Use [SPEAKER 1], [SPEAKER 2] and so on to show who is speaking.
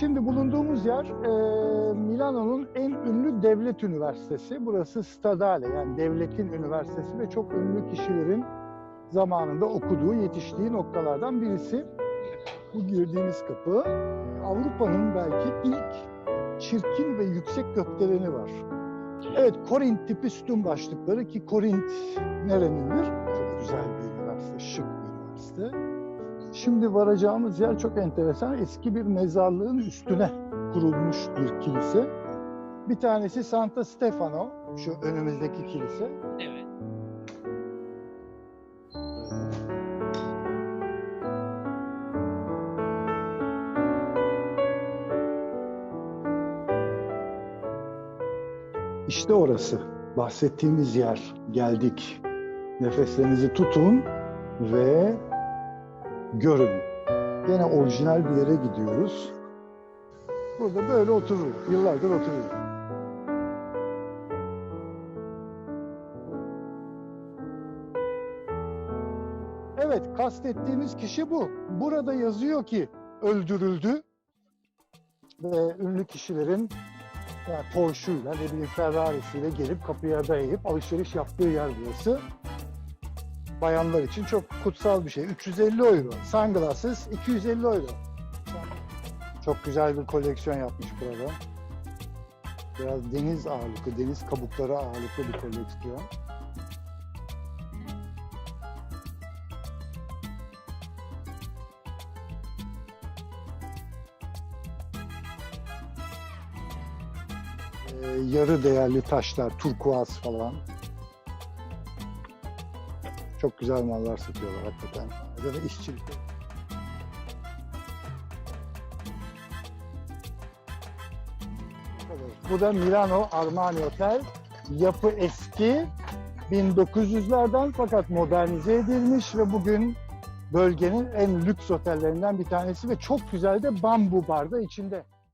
[SPEAKER 1] Şimdi bulunduğumuz yer e, Milano'nun en ünlü devlet üniversitesi. Burası Stadale yani devletin üniversitesi ve çok ünlü kişilerin zamanında okuduğu, yetiştiği noktalardan birisi. Bu girdiğimiz kapı Avrupa'nın belki ilk çirkin ve yüksek gökdeleni var. Evet, Korint tipi sütun başlıkları ki Korint nerenindir? Çok güzel bir üniversite, şık bir üniversite. Şimdi varacağımız yer çok enteresan. Eski bir mezarlığın üstüne kurulmuş bir kilise. Bir tanesi Santa Stefano, şu önümüzdeki kilise.
[SPEAKER 2] Evet.
[SPEAKER 1] İşte orası. Bahsettiğimiz yer. Geldik. Nefeslerinizi tutun ve görün. Yine orijinal bir yere gidiyoruz. Burada böyle oturur. Yıllardır oturuyor. Evet, kastettiğimiz kişi bu. Burada yazıyor ki öldürüldü ve ünlü kişilerin yani Porsche'uyla ne bileyim Ferrari'siyle gelip kapıya dayayıp alışveriş yaptığı yer burası. Bayanlar için çok kutsal bir şey. 350 euro. Sunglasses 250 euro. Çok güzel bir koleksiyon yapmış burada. Biraz deniz ağırlıklı, deniz kabukları ağırlıklı bir koleksiyon. Ee, yarı değerli taşlar, turkuaz falan. Çok güzel mallar satıyorlar hakikaten. Ya da işçilik. Bu da Milano Armani Otel. Yapı eski. 1900'lerden fakat modernize edilmiş ve bugün bölgenin en lüks otellerinden bir tanesi ve çok güzel de bambu barda içinde.